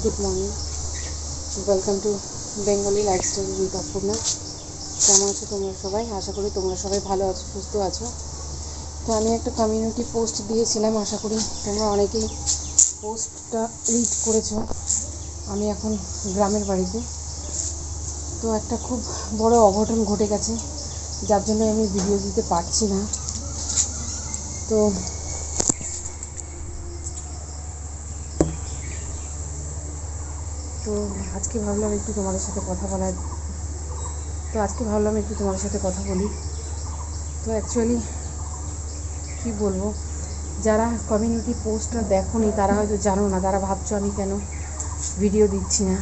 Good morning welcome to Bengali lifestyle with Apurna কেমন আছো তোমরা সবাই? আশা করি তোমরা সবাই ভালো আছো, সুস্থ আছো। তো আমি একটা কমিউনিটি পোস্ট দিয়েছিলাম, আশা করি তোমরা অনেকেই পোস্টটা রিড করেছ। আমি এখন গ্রামের বাড়িতে। তো একটা খুব বড় অঘটন ঘটে গেছে, যার জন্য আমি ভিডিও দিতে পারছি না। তো তো আজকে ভাবলাম একটু তোমাদের সাথে কথা বলার, তো আজকে ভাবলাম একটু তোমাদের সাথে কথা বলি। তো অ্যাকচুয়ালি কি বলব? যারা কমিউনিটি পোস্টটা দেখোনি, তারা হয়তো জানো না, তারা ভাবছ আমি কেন ভিডিও দিচ্ছি না।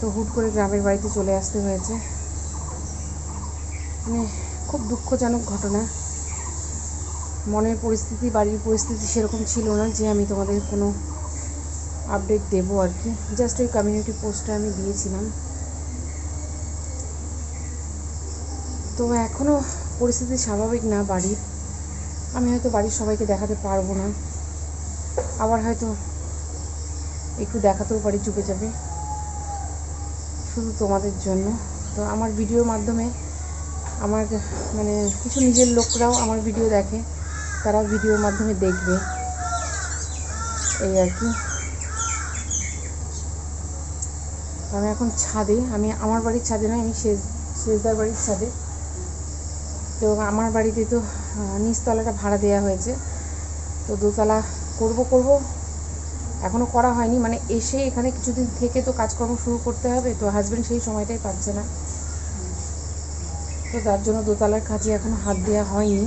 তো হুট করে গ্রামের বাড়িতে চলে আসতে হয়েছে। মানে খুব দুঃখজনক ঘটনা। মনের পরিস্থিতি, বাড়ির পরিস্থিতি সেরকম ছিল না যে আমি তোমাদের কোনো আপডেট দেবো আর কি। জাস্ট ওই কমিউনিটি পোস্টটা আমি দিয়েছিলাম। তো এখনও পরিস্থিতি স্বাভাবিক না বাড়ির। আমি হয়তো বাড়ির সবাইকে দেখাতে পারব না। আবার হয়তো একটু দেখাতেও পারি, চুপে যাবে শুধু তোমাদের জন্য। তো আমার ভিডিওর মাধ্যমে আমার মানে কিছু নিজের লোকরাও আমার ভিডিও দেখে। তারা ভিডিওর মাধ্যমে দেখবে। এই আর কি। আমি এখন ছাদে, আমি আমার বাড়ির ছাদে নয়, আমি শেষ, শেষদার বাড়ির ছাদে। তো আমার বাড়িতে তো নিচতলাটা ভাড়া দেওয়া হয়েছে। তো দোতলা করব করব। এখনও করা হয়নি মানে এসে এখানে কিছুদিন থেকে তো কাজকর্ম শুরু করতে হবে, তো হাজব্যান্ড সেই সময়টাই পাচ্ছে না। তো তার জন্য দোতলার কাজে এখনও হাত দেওয়া হয়নি।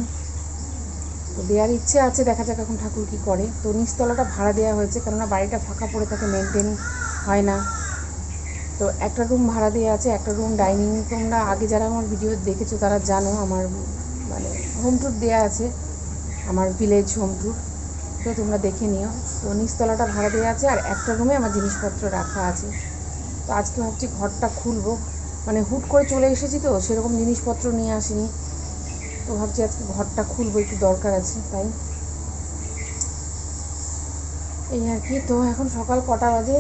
তো দেওয়ার ইচ্ছে আছে, দেখা যাক এখন ঠাকুর কী করে। তো নিচতলাটা ভাড়া দেওয়া হয়েছে, কেননা বাড়িটা ফাঁকা পড়ে থাকে মেনটেন হয় না। তো একটা রুম ভাড়া দিয়ে আছে, একটা রুম ডাইনিং তোমরা আগে যারা আমার ভিডিও দেখেছ, তারা জানো আমার মানে হোম ট্যুর দেওয়া আছে, আমার ভিলেজ হোম ট্যুর তো তোমরা দেখে নিও। তো নিচতলাটা ভাড়া দেওয়া আছে, আর একটা রুমে আমার জিনিসপত্র রাখা আছে। তো আজকে ভাবছি ঘরটা খুলবো। মানে হুট করে চলে এসেছি তো, সেরকম জিনিসপত্র নিয়ে আসিনি। তো ভাবছি আজকে ঘরটা খুলবো, একটু দরকার আছে তাই। এই আর কি, তো এখন সকাল কটা বাজে?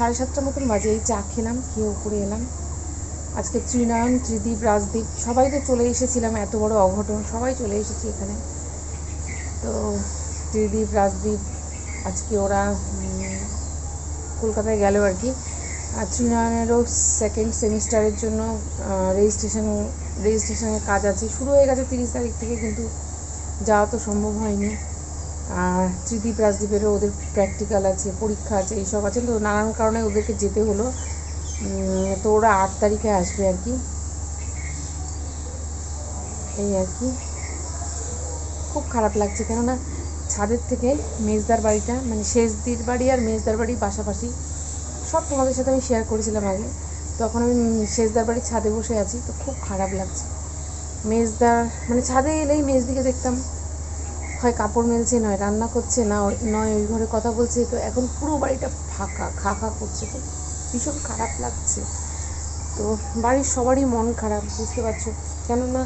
সাড়ে সাতটার মতন বাজে, এই চা খেলাম, খেয়ে উপরে এলাম। আজকে ত্রিনয়ন ত্রিদীপ, রাজদীপ, সবাই তো চলে এসেছিলাম, এত বড় অঘটন, সবাই চলে এসেছি এখানে। তো ত্রিদীপ, রাজদীপ, আজকে ওরা কলকাতায় গেল আর কি। আর ত্রিনয়নেরও সেকেন্ড সেমিস্টারের জন্য রেজিস্ট্রেশন রেজিস্ট্রেশনের কাজ আছে। শুরু হয়ে গেছে তিরিশ তারিখ থেকে, কিন্তু যাওয়া তো সম্ভব হয়নি। ত্রিদীপ রাজদীপেরও ওদের প্র্যাকটিক্যাল আছে, পরীক্ষা আছে, এইসব আছে। তো নানান কারণে ওদেরকে যেতে হলো। তো ওরা আট তারিখে আসবে আর কি। এই আর কি। খুব খারাপ লাগছে, কেননা ছাদের থেকে মেজদার বাড়িটা মানে শেষদির বাড়ি আর মেজদার বাড়ি পাশাপাশি সব তোমাদের সাথে আমি শেয়ার করেছিলাম আগে। তখন আমি শেষদার বাড়ির ছাদে বসে আছি, তো খুব খারাপ লাগছে। মেজদার মানে ছাদে এলেই মেজদিকে দেখতাম। হয়, কাপড় মেলছে, নয়, রান্না করছে, না, নয়, ওই ঘরে কথা বলছে, তো এখন পুরো বাড়িটা ফাঁকা খা খা করছে, তো ভীষণ খারাপ লাগছে। তো বাড়ির সবারই মন খারাপ, বুঝতে পারছ? কেননা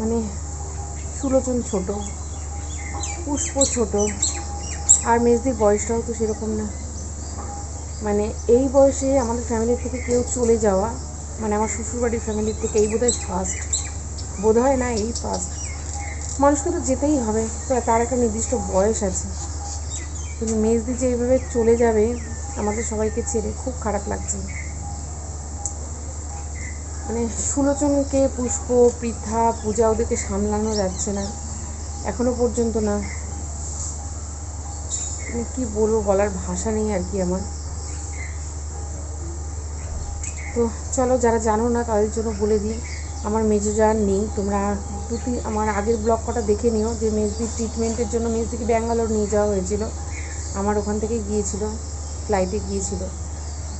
মানে সুলোচন ছোট, পুষ্প ছোট, আর মেজদির বয়সটাও তো সেরকম না। মানে এই বয়সে আমাদের ফ্যামিলির থেকে কেউ চলে যাওয়া মানে আমার শ্বশুরবাড়ির ফ্যামিলির থেকে এই বোধহয় ফার্স্ট বোধ হয় না, এই ফার্স্ট মানুষকে তো যেতেই হবে। তো তার একটা নির্দিষ্ট বয়স আছে। কিন্তু মেজদি যে এইভাবে চলে যাবে, আমাদের সবাইকে ছেড়ে খুব খারাপ লাগছে। মানে সুলোচনকে, পুষ্প, পৃথা, পূজা ওদেরকে সামলানো যাচ্ছে না। এখনও পর্যন্ত না। মানে কি বলব, বলার ভাষা নেই আর কি আমার। তো চলো, যারা জানো না, তাদের জন্য বলে দিই। আমার মেজো যার নেই তোমরা দু তিন আমার আগের ব্লগ কটা দেখে নিও যে মেজদির ট্রিটমেন্টের জন্য মেজদিকে ব্যাঙ্গালোর নিয়ে যাওয়া হয়েছিল। আমার ওখান থেকে গিয়েছিল ফ্লাইটে গিয়েছিল।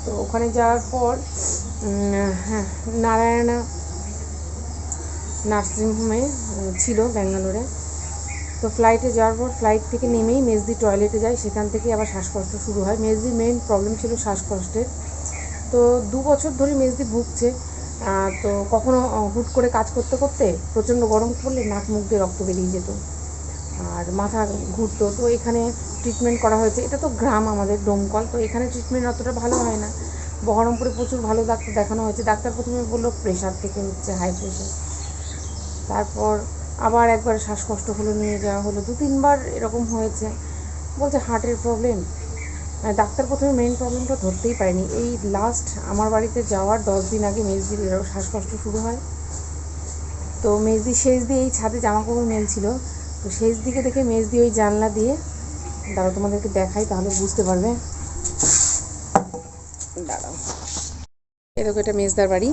তো ওখানে যাওয়ার পর হ্যাঁ নারায়ণা নার্সিংহোমে উম, ছিল ব্যাঙ্গালোরে। তো ফ্লাইটে যাওয়ার পর ফ্লাইট থেকে নেমেই মেজদি টয়লেটে যায় সেখান থেকে আবার শ্বাসকষ্ট শুরু হয়। মেজদির মেইন প্রবলেম ছিল শ্বাসকষ্টের। তো দু বছর ধরে মেজদি ভুগছে। তো কখনো হুট করে কাজ করতে করতে প্রচণ্ড গরম পড়লে নাক মুখ দিয়ে রক্ত বেরিয়ে যেত। আর মাথা ঘুরতো। তো এখানে ট্রিটমেন্ট করা হয়েছে। এটা তো গ্রাম আমাদের ডোমকল তো এখানে ট্রিটমেন্ট অতটা ভালো হয় না। বহরমপুরে প্রচুর ভালো ডাক্তার দেখানো হয়েছে। ডাক্তার প্রথমে বলল প্রেশার থেকে হচ্ছে হাই প্রেশার তারপর আবার একবার শ্বাসকষ্ট হলো, নিয়ে যাওয়া হলো। দু তিনবার এরকম হয়েছে। বলছে হার্টের প্রবলেম ডাক্তার প্রথমে মেইন প্রবলেমটা ধরতেই পারেনি। এই লাস্ট আমার বাড়িতে যাওয়ার দশ দিন আগে মেজদির শ্বাসকষ্ট শুরু হয়। তো মেজদি শেষ দিয়ে এই ছাদে জামা কাপড় মেলছিল তো শেষ দিকে দেখে মেজদি ওই জানলা দিয়ে, দাঁড়াও, তোমাদেরকে দেখাই, তাহলে বুঝতে পারবে। দাঁড়াও। এরকম এটা মেজদার বাড়ি,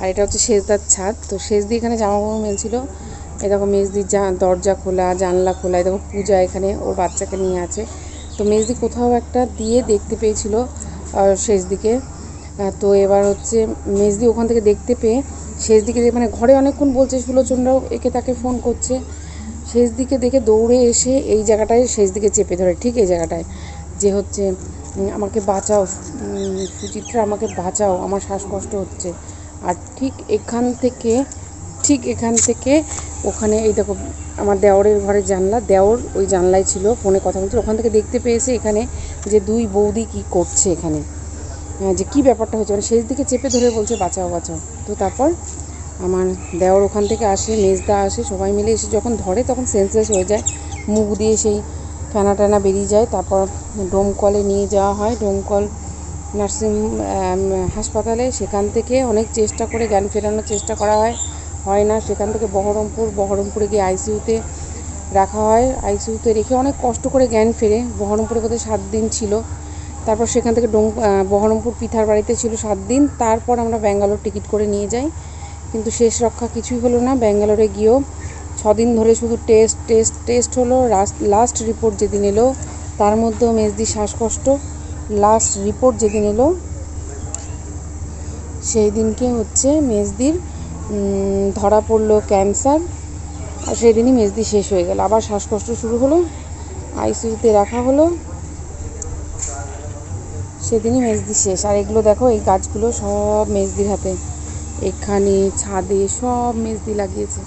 আর এটা হচ্ছে শেষদার ছাদ। তো শেষ দিয়ে এখানে জামা কাপড় মেলছিল এরকম মেজদির দরজা খোলা, জানলা খোলা এরকম পূজা এখানে, ওর বাচ্চাকে নিয়ে আছে। তো মেজদি কোথাও একটা দিয়ে দেখতে পেয়েছিল শেষ দিকে। তো এবার হচ্ছে মেজদি ওখান থেকে দেখতে পেয়ে শেষ দিকে মানে ঘরে অনেকক্ষণ বলছে সুলোচনরাও একে তাকে ফোন করছে। শেষ দিকে দেখে দৌড়ে এসে এই জায়গাটায় শেষ দিকে চেপে ধরে, ঠিক এই জায়গাটায়। যে হচ্ছে আমাকে বাঁচাও সুচিত্রা, আমাকে বাঁচাও, আমার শ্বাসকষ্ট হচ্ছে। আর ঠিক এখান থেকে ঠিক এখান থেকে ওখানে এই দেখো আমার দেওরের ঘরের জানলা দেওর ওই জানলায় ছিল ফোনে কথা বলছে ওখান থেকে দেখতে পেয়েছে এখানে যে দুই বৌদি কি করছে এখানে। হ্যাঁ, যে কি ব্যাপারটা হচ্ছে মানে শেষ দিকে চেপে ধরে বলছে বাঁচাও বাঁচাও। তো তারপর আমার দেওর ওখান থেকে আসে মেজদা আসে সবাই মিলে এসে যখন ধরে তখন সেন্সলেস হয়ে যায়। মুখ দিয়ে সেই ফেনা টানা বেরিয়ে যায়। তারপর ডোমকলে নিয়ে যাওয়া হয়। ডোমকল নার্সিং হাসপাতালে সেখান থেকে অনেক চেষ্টা করে জ্ঞান ফেরানোর চেষ্টা করা হয়। হয় না। সেখান থেকে বহরমপুর, বহরমপুরে গিয়ে আইসিইউতে রাখা হয়। আইসিইউতে রেখে অনেক কষ্ট করে জ্ঞান ফেরে। বহরমপুরে কোথায় সাত দিন ছিল। তারপর সেখান থেকে ডোম বহরমপুর পিঠার বাড়িতে ছিল সাত দিন। তারপর আমরা ব্যাঙ্গালোর টিকিট করে নিয়ে যাই। কিন্তু শেষ রক্ষা কিছুই হলো না। ব্যাঙ্গালোরে গিয়েও ছদিন ধরে শুধু টেস্ট টেস্ট টেস্ট হলো। লাস্ট রিপোর্ট যেদিন এলো, তার মধ্যেও মেজদি শ্বাসকষ্ট। লাস্ট রিপোর্ট যেদিন এলো, সেই দিনকে হচ্ছে মেজদির ধরা পড়ল ক্যান্সার, আর সেদিনই মেজদি শেষ হয়ে গেল। আবার শ্বাসকষ্ট শুরু হলো, আইসিইউতে রাখা হলো। সেদিনই মেজদি শেষ। আর এগুলো দেখো, এই গাছগুলো সব মেজদির হাতে। এখানে ছাদে সব মেজদি লাগিয়েছে।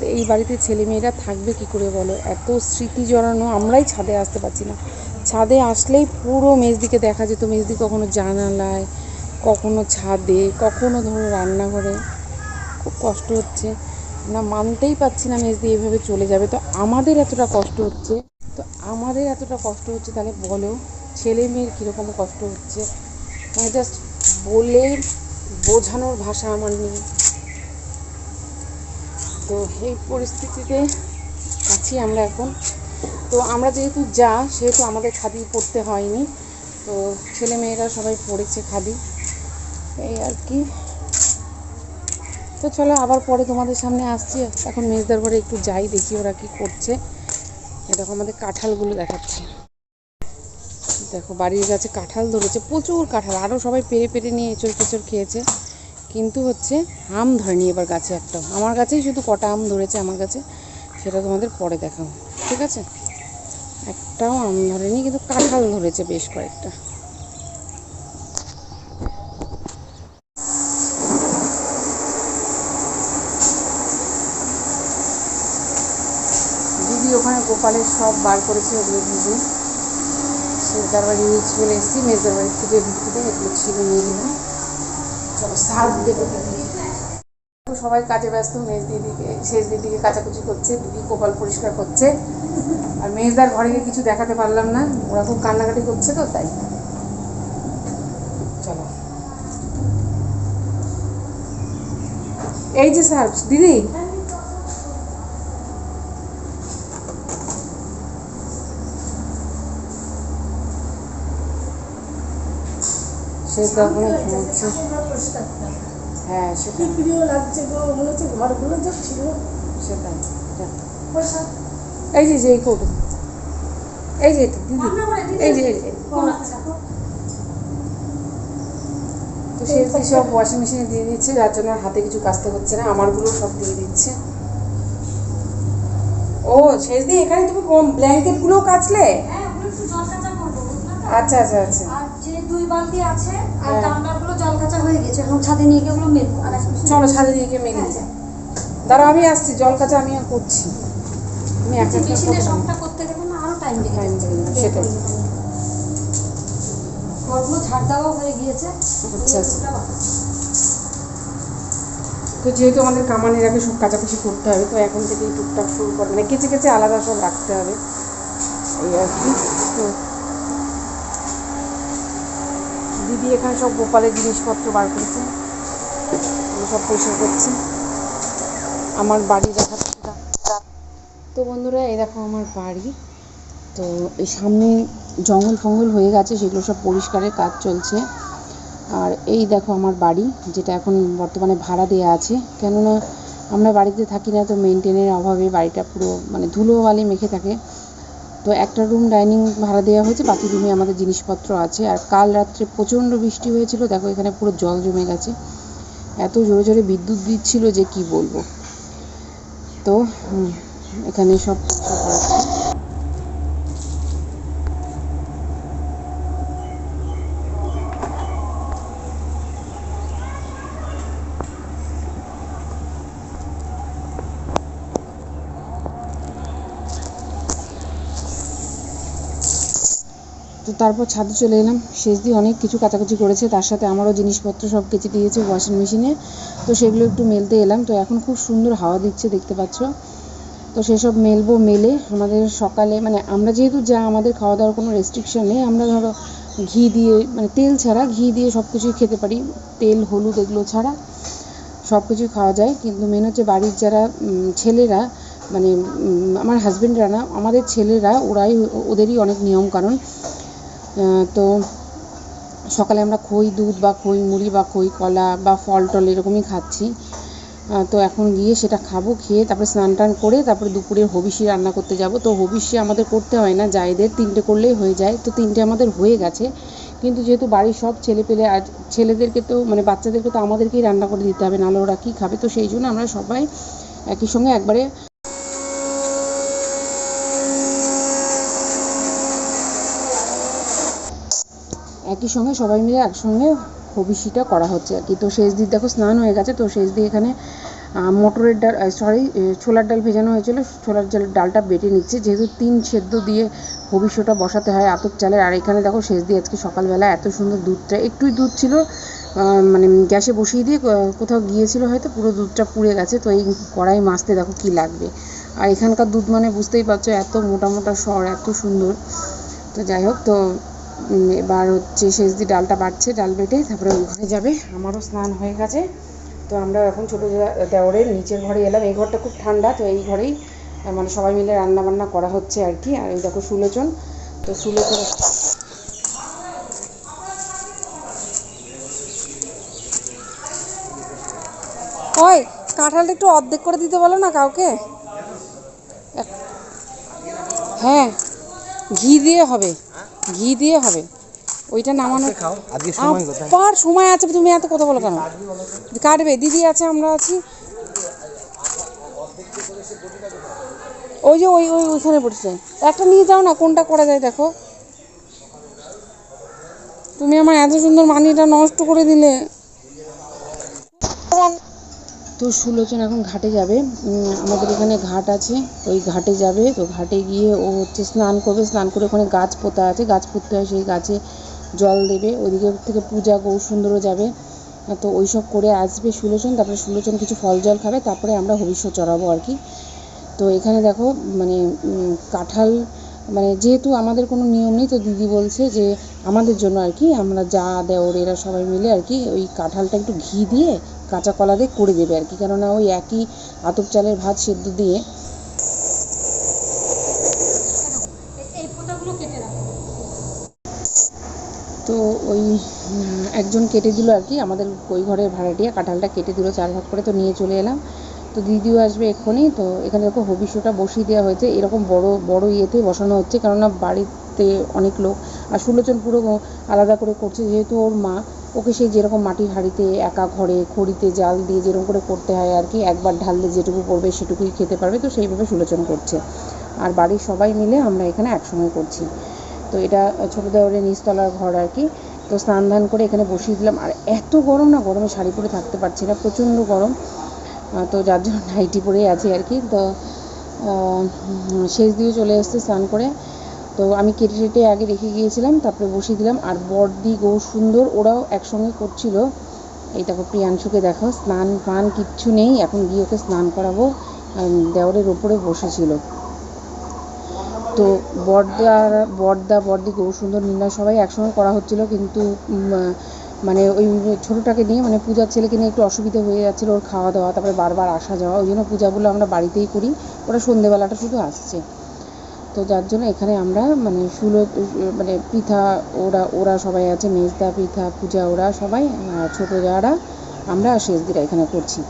তো এই বাড়িতে ছেলেমেয়েরা থাকবে কি করে বলো? এত স্মৃতি জড়ানো, আমরাই ছাদে আসতে পারছি না। ছাদে আসলেই পুরো মেজদিকে দেখা যেত। মেজদি কখনো জানালায়, কখনো ছাদে, কখনো ধরো রান্নাঘরে। খুব কষ্ট হচ্ছে। না মানতেই পারছি না মেজদি এভাবে চলে যাবে। তো আমাদের এতটা কষ্ট হচ্ছে। তো আমাদের এতটা কষ্ট হচ্ছে, তাহলে বলো, ছেলে মেয়ের কীরকম কষ্ট হচ্ছে? মানে জাস্ট বলে বোঝানোর ভাষা আমার নেই। তো এই পরিস্থিতিতে আছি আমরা এখন। তো আমরা যেহেতু যা, সেহেতু আমাদের খাদি পড়তে হয়নি। তো ছেলে মেয়েরা সবাই পড়েছে খাদি। এই আর কি। তো চলো আবার পরে তোমাদের সামনে আসছি। এখন মেজদার ঘরে একটু যাই, দেখি ওরা কি করছে। এরকম আমাদের কাঁঠালগুলো দেখাচ্ছি। দেখো, বাড়ির গাছে কাঁঠাল ধরেছে, প্রচুর কাঁঠাল। আরও সবাই পেরে পেরে নিয়ে এঁচড় কেচড় খেয়েছে। কিন্তু হচ্ছে আম ধরেনি এবার গাছে একটা। আমার গাছেই শুধু কটা আম ধরেছে আমার কাছে সেটা তোমাদের পরে দেখাবো। ঠিক আছে? একটাও আম ধরেনি, কিন্তু কাঁঠাল ধরেছে বেশ কয়েকটা দিদি গোপালের সব বার করেছে ওগুলো দিদি মেজদার বাড়ি নিয়ে চলে এসেছি মেজদার বাড়ি থেকে ঢুকতে এগুলো ছিল, নিয়ে নিলাম। চলো সার দেবো সবাই কাজে ব্যস্ত, মেজ দিদিকে শেষ দিদিকে কাচাকুচি করছে, দিদি গোপাল পরিষ্কার করছে। আর মেজদার ঘরে গিয়ে কিছু দেখাতে পারলাম না, ওরা খুব কান্নাকাটি করছে তো, তাই। চলো। এই যে স্যার দিদি? সে হ্যাঁ সেটা প্রিয় লাগছে গো? মনে হচ্ছে ঘরগুলো যা ছিল সেটাই এই যে যে এই কৌটো। এই যে দিদি। এই যে এই যে তো সে সব ওয়াশিং মেশিনে দিয়ে দিচ্ছে যার জন্য হাতে কিছু কাচতে হচ্ছে না আমারগুলো সব দিয়ে দিচ্ছে। ও শেষ দিয়ে এখানে তুমি কম ব্ল্যাঙ্কেট গুলোও কাচলে? হ্যাঁ? আচ্ছা আচ্ছা আচ্ছা। বালতি আছে আর হ্যাঁ। গামলাগুলো জল কাঁচা হয়ে গেছে এখন ছাদে নিয়ে গিয়ে ওগুলো মেলবো আর এখন চলো ছাদে নিয়ে গিয়ে মেলে। দিই দাঁড়াও আমি আসছি জল কাচা আমি করছি। আমি একটা মেশিনে সবটা করতে গেলে না আরও টাইম লেগে যাবে, সেটাই। ঘরগুলো ঝাড় দেওয়াও হয়ে গিয়েছে। আচ্ছা। আচ্ছা তো যেহেতু আমাদের কামানের আগে সব কাচাকুচি করতে হবে তো এখন থেকেই টুকটাক শুরু করে মানে কেচে কেচে আলাদা সব রাখতে হবে। এই আর কি। তো দিদি এখানে সব গোপালের জিনিসপত্র বার করেছে। সব পরিষ্কার করছি। আমার বাড়ি দেখা তো বন্ধুরা, এই দেখো আমার বাড়ি। তো এই সামনে জঙ্গল ফঙ্গল হয়ে গেছে, সেগুলো সব পরিষ্কারের কাজ চলছে। আর এই দেখো আমার বাড়ি, যেটা এখন বর্তমানে ভাড়া দেওয়া আছে। কেননা আমরা বাড়িতে থাকি না, তো মেনটেনের অভাবে বাড়িটা পুরো মানে ধুলো বালি মেখে থাকে। তো একটা রুম ডাইনিং ভাড়া দেওয়া হয়েছে, বাকি রুমে আমাদের জিনিসপত্র আছে। আর কাল রাত্রে প্রচণ্ড বৃষ্টি হয়েছিল, দেখো এখানে পুরো জল জমে গেছে। এত জোরে জোরে বিদ্যুৎ দিচ্ছিল যে কি বলব। তো এখানে সব তারপর ছাদে চলে এলাম। শেষ দিয়ে অনেক কিছু কাচাকুচি করেছে, তার সাথে আমারও জিনিসপত্র সব কেচে দিয়েছে ওয়াশিং মেশিনে তো সেগুলো একটু মেলতে এলাম। তো এখন খুব সুন্দর হাওয়া দিচ্ছে, দেখতে পাচ্ছ। তো সেসব মেলবো, মেলে আমাদের সকালে মানে আমরা যেহেতু যা আমাদের খাওয়া দাওয়ার কোনো রেস্ট্রিকশন নেই, আমরা ধরো ঘি দিয়ে মানে তেল ছাড়া ঘি দিয়ে সব কিছুই খেতে পারি। তেল, হলুদ এগুলো ছাড়া সব কিছুই খাওয়া যায়। কিন্তু মেন হচ্ছে বাড়ির যারা ছেলেরা মানে আমার হাজব্যান্ডরা না, আমাদের ছেলেরা, ওরাই, ওদেরই অনেক নিয়ম কারণ তো সকালে আমরা খই দুধ বা খই মুড়ি বা খই কলা বা ফল টল এরকমই খাচ্ছি। তো এখন গিয়ে সেটা খাব, খেয়ে তারপরে স্নান টান করে তারপরে দুপুরে হবিষি রান্না করতে যাব। তো হবিষি আমাদের করতে হয় না যাইদের তিনটে করলেই হয়ে যায়। তো তিনটে আমাদের হয়ে গেছে। কিন্তু যেহেতু বাড়ির সব ছেলে পেলে আর ছেলেদেরকে তো মানে বাচ্চাদেরকে তো আমাদেরকেই রান্না করে দিতে হবে, নাহলে ওরা কী খাবে? তো সেই জন্য আমরা সবাই একই সঙ্গে একবারে একই সঙ্গে সবাই মিলে একসঙ্গে হবিষিটা করা হচ্ছে আর কি। তো শেষ দিক দেখো স্নান হয়ে গেছে, তো শেষ দিয়ে এখানে মটরের ডাল সরি ছোলার ডাল ভেজানো হয়েছিল। ছোলার ডাল ডালটা বেটে নিচ্ছে। যেহেতু তিন সেদ্ধ দিয়ে ভবিষ্যটা বসাতে হয় আতপ চালের, আর এখানে দেখো শেষ দিয়ে আজকে সকালবেলা এত সুন্দর দুধটা, একটুই দুধ ছিল মানে গ্যাসে বসিয়ে দিয়ে কোথাও গিয়েছিল হয়তো, পুরো দুধটা পুড়ে গেছে। তো এই কড়াই মাছতে দেখো কি লাগবে। আর এখানকার দুধ মানে বুঝতেই পারছ, এত মোটা মোটা স্বর এত সুন্দর। তো যাই হোক, তো এবার হচ্ছে শেষ দিয়ে ডালটা বাড়ছে, ডাল বেটে তারপরে ওই ঘরে যাবে। আমারও স্নান হয়ে গেছে। তো আমরা এখন ছোটো দেওরের নিচের ঘরে এলাম। এই ঘরটা খুব ঠান্ডা, তো এই ঘরেই মানে সবাই মিলে রান্না বান্না করা হচ্ছে আর কি। আর এই দেখো সুলোচন। তো সুলোচন ওই, কাঁঠালটা একটু অর্ধেক করে দিতে বলো না কাউকে? হ্যাঁ ঘি দিয়ে হবে। ঘি দিয়ে হবে। ওইটা নামানো পার সময় আছে তুমি এত কথা বলো কেন? কাটবে দিদি আছে আমরা আছি। ওই যে ওই ওই ওইখানে পড়ছে। একটা নিয়ে যাও না কোনটা করা যায় দেখো। তুমি আমার এত সুন্দর মানিটা নষ্ট করে দিলে। তো সুলোচন এখন ঘাটে যাবে। আমাদের এখানে ঘাট আছে, ওই ঘাটে যাবে। তো ঘাটে গিয়ে ও হচ্ছে স্নান করবে, স্নান করে ওখানে গাছ পোতা আছে। গাছ পুঁততে হয়, সেই গাছে জল দেবে। ওইদিকে থেকে পূজা সুন্দরও যাবে। তো ওই সব করে আসবে সুলোচন। তারপরে সুলোচন কিছু ফল জল খাবে। তারপরে আমরা ভবিষ্যৎ চড়াবো আর কি। তো এখানে দেখো মানে কাঁঠাল মানে যেহেতু আমাদের কোনো নিয়ম নেই, তো দিদি বলছে যে আমাদের জন্য আর কি, আমরা যা দেওর এরা সবাই মিলে আর কি, ওই কাঁঠালটা একটু ঘি দিয়ে কাঁচা কলা দিয়ে করে দেবে আর কি। কেননা ওই একই আতপ চালের ভাত সেদ্ধ দিয়ে তো ওই একজন কেটে দিল আর কি। আমাদের ওই ঘরের ভাড়াটিয়া কাঁঠালটা কেটে দিল চার ভাগ করে তো নিয়ে চলে এলাম। তো দিদিও আসবে এক্ষুনি। তো এখানে দেখো হবিষ্যটা বসিয়ে দেওয়া হয়েছে। এরকম বড় বড় ইয়েতে বসানো হচ্ছে। কেননা বাড়িতে অনেক লোক। আর সুলোচন পুরো আলাদা করে করছে। যেহেতু ওর মা ওকে সেই যেরকম মাটির হাঁড়িতে একা ঘরে খড়িতে জাল দিয়ে যেরকম করে করতে হয় আর কি, একবার ঢাললে যেটুকু পড়বে সেটুকুই খেতে পারবে, তো সেইভাবে সুলোচন করছে। আর বাড়ির সবাই মিলে আমরা এখানে একসঙ্গে করছি। তো এটা ছোটো দেওয়ারের নিচতলার ঘর আর কি, তো স্নান ধান করে এখানে বসিয়ে দিলাম। আর এত গরম না, গরমে শাড়ি পরে থাকতে পারছি না, প্রচণ্ড গরম। তো যার জন্য নাইটি পরেই আছি আর কি। তো শেষ দিয়ে চলে এসছে স্নান করে। তো আমি কেটে কেটে আগে রেখে গিয়েছিলাম, তারপরে বসিয়ে দিলাম। আর বড়দি গৌ সুন্দর, ওরাও একসঙ্গে করছিল। এই দেখো, প্রিয়াংশুকে দেখো, স্নান ফান কিচ্ছু নেই, এখন গিয়ে ওকে স্নান করাবো। আর দেওরের ওপরে বসেছিল। তো বড়দা বড়দা বড়দি গৌ সুন্দর নির্ণয় সবাই একসঙ্গে করা হচ্ছিল, কিন্তু মানে ওই ছোটোটাকে নিয়ে মানে পূজার ছেলেকে নিয়ে একটু অসুবিধা হয়ে যাচ্ছিল ওর খাওয়া দাওয়া, তারপরে বারবার আসা যাওয়া, ওই জন্য পূজাগুলো আমরা বাড়িতেই করি। ওরা সন্ধেবেলাটা শুধু আসছে। তো যার জন্য এখানে আমরা মানে সুলো মানে পৃথা ওরা ওরা সবাই আছে, মেজদা পৃথা পূজা ওরা সবাই ছোটো যারা আমরা আর শেষদিরা এখানে করছি।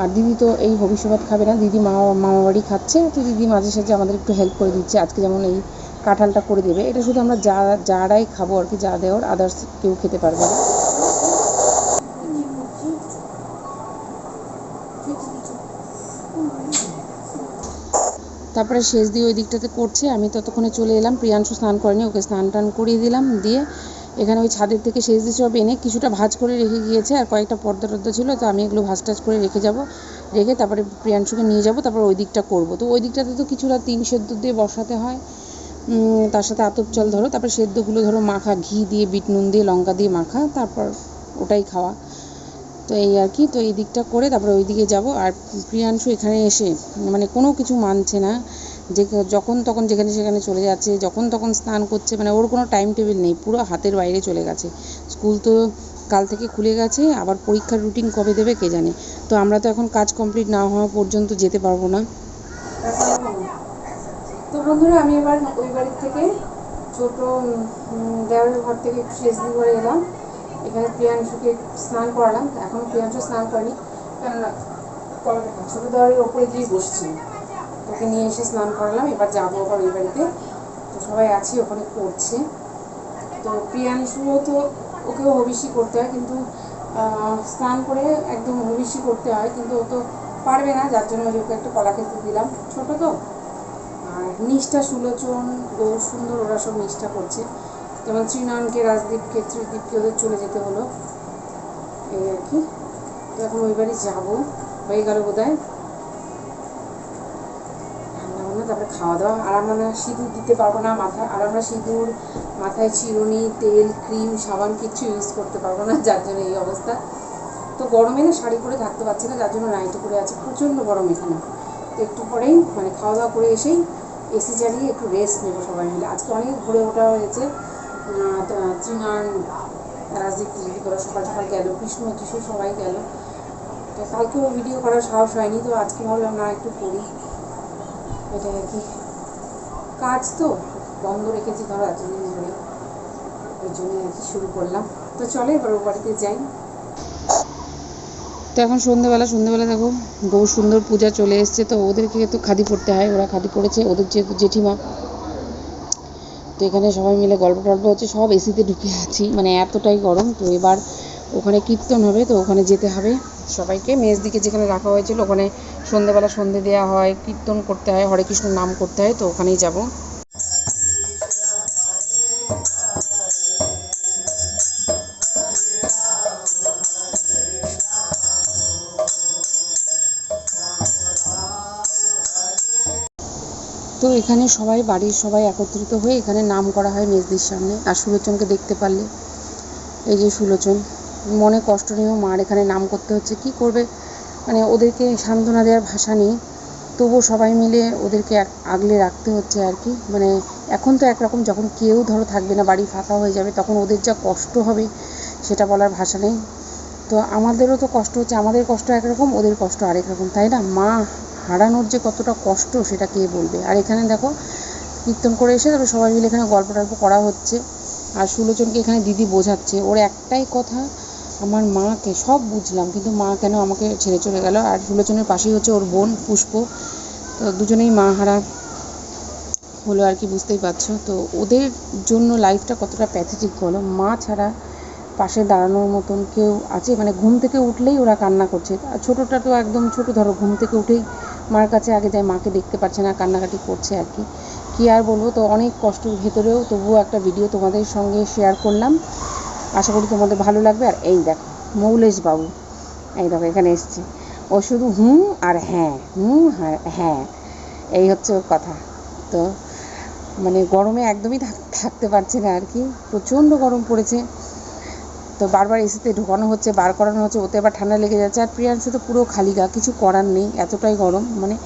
আর দিদি তো এই ভবিষ্যৎ খাবে না, দিদি মা, মামা বাড়ি খাচ্ছে, তো দিদি মাঝে সাঝে আমাদের একটু হেল্প করে দিচ্ছে। আজকে যেমন এই কাঁঠালটা করে দেবে, এটা শুধু আমরা যা, যারাই খাব আর কি, যা দেওয়ার আদার্স কেউ খেতে পারবে না। তারপরে শেষ দিয়ে ওই দিকটাতে করছে। আমি ততক্ষণে চলে এলাম, প্রিয়াংশু স্নান করেনি, ওকে স্নান টান করিয়ে দিলাম, দিয়ে এখানে ওই ছাদের থেকে শেষ দিয়ে সব এনে কিছুটা ভাজ করে রেখে গিয়েছে, আর কয়েকটা পর্দা টর্দা ছিল, তো আমি এগুলো ভাজ টাজ করে রেখে যাব, রেখে তারপরে প্রিয়াংশুকে নিয়ে যাব, তারপর ওই দিকটা করব। তো ওই দিকটাতে তো কিছুটা তিন সেদ্ধ দিয়ে বসাতে হয় তার সাথে আতপ চাল ধরো, তারপর সেদ্ধগুলো ধরো মাখা, ঘি দিয়ে, বিট নুন দিয়ে, লঙ্কা দিয়ে মাখা, তারপর ওটাই খাওয়া। তো এই আর কি তো এই দিকটা করে তারপরে ওই দিকে যাব। আর প্রিয়াংশু এখানে এসে মানে কোনো কিছু মানছে না। যে যখন তখন যেখানে সেখানে চলে যাচ্ছে যখন তখন স্নান করছে মানে ওর কোনো টাইম টেবিল নেই পুরো হাতের বাইরে চলে গেছে। স্কুল তো কাল থেকে খুলে গেছে আবার পরীক্ষার রুটিন কবে দেবে কে জানে। তো আমরা তো এখন কাজ কমপ্লিট না হওয়া পর্যন্ত যেতে পারব না। তো বন্ধুরা আমি এবার ওই বাড়ির থেকে ছোট উম, দেওয়ারের ঘর থেকে একটু শেষ করে এলাম। এখানে প্রিয়াংশুকে স্নান করালাম এখন প্রিয়াংশু স্নান করেনি, কেননা ছোট দেওয়ারের ওপরে গিয়ে বসছি। ওকে নিয়ে এসে স্নান করালাম, এবার যাব আবার ওই বাড়িতে। তো সবাই আছি, ওখানে করছে। তো প্রিয়াংশুও তো ওকেও হবিষ্যি করতে হয়, কিন্তু স্নান করে একদম হবিষ্যি করতে হয়, কিন্তু ও তো পারবে না, যার জন্য ওকে একটা কলা খেতে দিলাম। ছোটো তো। আর নিষ্ঠা, সুলোচন, গৌর সুন্দর ওরা সব নিষ্ঠা করছে। যেমন শ্রীনয়নকে রাজদীপকে, ত্রিদীপকে ওদের চলে যেতে হলো। এই আর কি। তো এখন ওই বাড়ি যাব। হয়ে গেল বোধ হয় তারপরে খাওয়া দাওয়া। আর আমরা সিঁদুর দিতে পারব না মাথায় আর আমরা সিঁদুর, মাথায় চিরুনি, তেল, ক্রিম, সাবান কিচ্ছু ইউজ করতে পারব না, যার জন্য এই অবস্থা। তো গরমে না শাড়ি পরে থাকতে পারছি না, যার জন্য নাইটি পরে আছে। প্রচণ্ড গরম এখানে। তো একটু পরেই মানে খাওয়া দাওয়া করে এসেই এসি চালিয়ে একটু রেস্ট নেব সবাই মিলে। আজকে অনেক ঘুরে ওঠা হয়েছে। তৃণায়ন রাজদীপ টিজি করে সকাল সকাল গেল, কৃষ্ণ যিশু সবাই গেল। তো কালকেও ভিডিও করার সাহস হয়নি, তো আজকে ভাবলাম না একটু করি। এটা আর কি। কাজ তো, বন্ধ রেখেছি ধরো এতদিন ধরে। ওই জন্য আর কি শুরু করলাম। তো চলে এবার ও বাড়িতে যাই। তো এখন সন্ধ্যেবেলা সন্ধ্যেবেলা দেখো, বহু সুন্দর পূজা চলে এসছে। তো ওদেরকে তো খাদি পড়তে হয়, ওরা খাদি পড়েছে ওদের যে জেঠিমা তো এখানে সবাই মিলে গল্প টল্প হচ্ছে, সব এসিতে ঢুকে আছি। মানে এতটাই গরম, তো এবার ওখানে কীর্তন হবে, তো ওখানে যেতে হবে। সবাইকে মেজ দিকে যেখানে রাখা হয়েছিল, ওখানে সন্ধেবেলা সন্ধে দেওয়া হয়, কীর্তন করতে হয়, হরে কৃষ্ণ নাম করতে হয়, তো ওখানেই যাব। এখানে সবাই, বাড়ির সবাই একত্রিত হয়ে এখানে নাম করা হয় মেজদির সামনে। আর সুলোচনকে দেখতে পারলে, এই যে সুলোচন, মনে কষ্ট নিয়েও মার এখানে নাম করতে হচ্ছে। কি করবে? মানে ওদেরকে সান্ত্বনা দেওয়ার ভাষা নেই। তবুও সবাই মিলে ওদেরকে আগলে রাখতে হচ্ছে আর কি। মানে এখন তো একরকম, যখন কেউ ধরো থাকবে না, বাড়ি ফাঁকা হয়ে যাবে, তখন ওদের যা কষ্ট হবে, সেটা বলার ভাষা নেই। তো আমাদেরও তো কষ্ট হচ্ছে, আমাদের কষ্ট একরকম, ওদের কষ্ট আরেক রকম, তাই না? মা হারানোর যে কতটা কষ্ট সেটা কে বলবে? আর এখানে দেখো, কীর্তন করে এসে তারপরে সবাই মিলে এখানে গল্প টল্প করা হচ্ছে। আর সুলোচনকে এখানে দিদি বোঝাচ্ছে। ওর একটাই কথা, আমার মাকে, সব বুঝলাম, কিন্তু মা কেন আমাকে ছেড়ে চলে গেল? আর সুলোচনের পাশেই হচ্ছে ওর বোন পুষ্প। তো দুজনেই মা হারা হলো আর কি, বুঝতেই পারছ? তো ওদের জন্য লাইফটা কতটা প্যাথেটিক বলো? মা ছাড়া পাশে দাঁড়ানোর মতন কেউ আছে? মানে ঘুম থেকে উঠলেই ওরা কান্না করছে। ছোটোটা তো একদম ছোটো, ধরো ঘুম থেকে উঠেই মার কাছে আগে যায় মাকে দেখতে পাচ্ছে না, কান্নাকাটি করছে আর কি। কী আর বলব, তো অনেক কষ্টের ভেতরেও তবুও একটা ভিডিও তোমাদের সঙ্গে শেয়ার করলাম। আশা করি তোমাদের ভালো লাগবে। আর এই দেখো, মৌলেশ বাবু, এই দেখো, এখানে এসছে। ও শুধু হুম আর হ্যাঁ হুম আর হ্যাঁ এই হচ্ছে ওর কথা। তো মানে গরমে একদমই থাক- থাকতে পারছে না আর কি। প্রচণ্ড গরম পড়েছে। তো বারবার এসিতে ঢোকানো হচ্ছে, বার করানো হচ্ছে, ওতে আবার ঠান্ডা লেগে যাচ্ছে। আর প্রিয়াংশু তো পুরো খালি গা, কিছু করার নেই, এতটাই গরম। মানে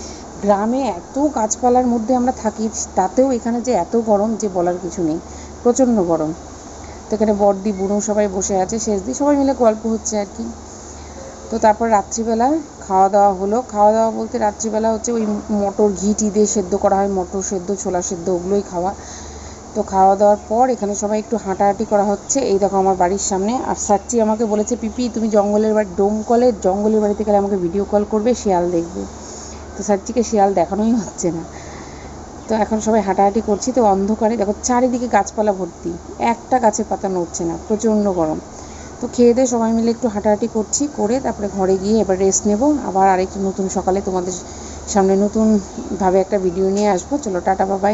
গ্রামে এত গাছপালার মধ্যে আমরা থাকি, তাতেও এখানে যে এত গরম যে বলার কিছু নেই। প্রচণ্ড গরম। তো এখানে বড়দি, বুড়ো সবাই বসে আছে, শেষ দিয়ে সবাই মিলে গল্প হচ্ছে আর কি। তো তারপর রাত্রিবেলা খাওয়া দাওয়া হলো। খাওয়া দাওয়া বলতে রাত্রিবেলা হচ্ছে ওই মটর ঘি টি দিয়ে সেদ্ধ করা হয়, মটর সেদ্ধ, ছোলা সেদ্ধ, ওগুলোই খাওয়া। তো খাওয়া দাওয়ার পর এখানে সবাই একটু হাঁটাহাঁটি করা হচ্ছে। এই দেখো আমার বাড়ির সামনে। আর সাচ্চি আমাকে বলেছে, পিপি, তুমি জঙ্গলের বাড়ি, ডোম ডোমকলে জঙ্গলের বাড়িতে গেলে আমাকে ভিডিও কল করবে, শিয়াল দেখবে। তো সাচ্চিকে শিয়াল দেখানোই হচ্ছে না। তো এখন সবাই হাঁটাহাঁটি করছি, তো অন্ধকারে দেখো চারিদিকে গাছপালা ভর্তি। একটা গাছের পাতা নড়ছে না, প্রচণ্ড গরম। তো খেয়ে দিয়ে সবাই মিলে একটু হাঁটাহাঁটি করছি, করে তারপরে ঘরে গিয়ে এবার রেস্ট নেব। আবার আরেকটু নতুন সকালে তোমাদের সামনে নতুনভাবে একটা ভিডিও নিয়ে আসব। চলো, টাটা বাবাই